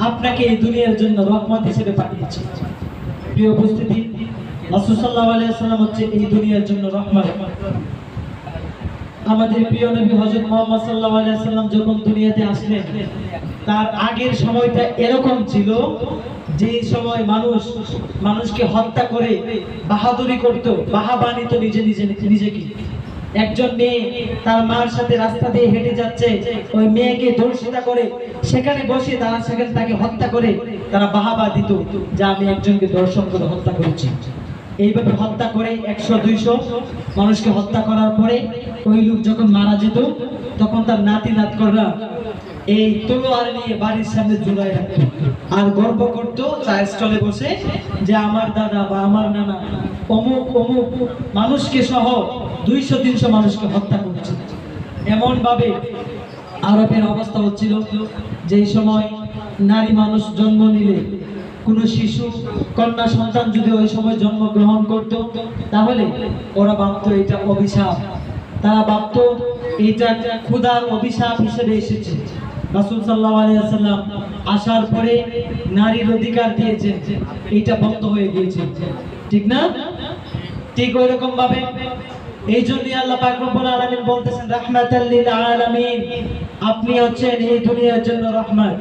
আপনাকে এই দুনিয়ার জন্য রহমত হিসেবে প্রিয় উপস্থিতি হচ্ছে এই দুনিয়ার জন্য রহমত আমাদের প্রিয় নবী যখন দুনিয়াতে আসলেন, তার আগের সময়টা এরকম ছিল যে সময় মানুষ, মানুষকে হত্যা করে, বাহাদুরি করত বাহাবা নিত নিজে নিজে, নিজেকে। একজন মেয়ে তার মার সাথে রাস্তা দিয়ে হেঁটে যাচ্ছে। ওই মেয়েকে ধর্ষিতা করে সেখানে বসে তারা সেখানে তাকে হত্যা করে, তারা বাহাবা দিত যে আমি একজনকে দর্শন করে হত্যা করেছি। এইভাবে হত্যা করে একশো, দুইশো মানুষকে হত্যা করার পরে ওই লোক যখন মারা যেত, তখন তার নাতি নাত নাতকররা এই তলোয়ার নিয়ে বাড়ির সামনে ঝুলাই রাখতো। আর গর্ব করতো চায়ের স্টলে বসে যে আমার দাদা বা আমার নানা অমুক অমুক মানুষকে সহ দুইশো, তিনশো মানুষকে হত্যা করছে। এমন ভাবে আরবের অবস্থা হচ্ছিল যেই সময় নারী মানুষ জন্ম নিলে কোনো শিশু, কন্যা, সন্তান যদি ওই সময় জন্মগ্রহণ করত, তাহলে ওরা ভাবতো এটা অভিশাপ। তারা ভাবতো এটা ক্ষুধার অভিশাপ হিসেবে এসেছে। রাসূল সাল্লাল্লাহু আলাইহি ওয়াসাল্লাম আসার পরে নারীর অধিকার দিয়েছে এটা বন্ধ হয়ে গিয়েছে। ঠিক না? ঠিক ওই রকম ভাবে। এই জন্যই আল্লাহ পাক রব্বুল আলামিন বলতেছেন, রাহমাতাল লিল আলামিন। আপনি হচ্ছেন এই দুনিয়ার জন্য রহমত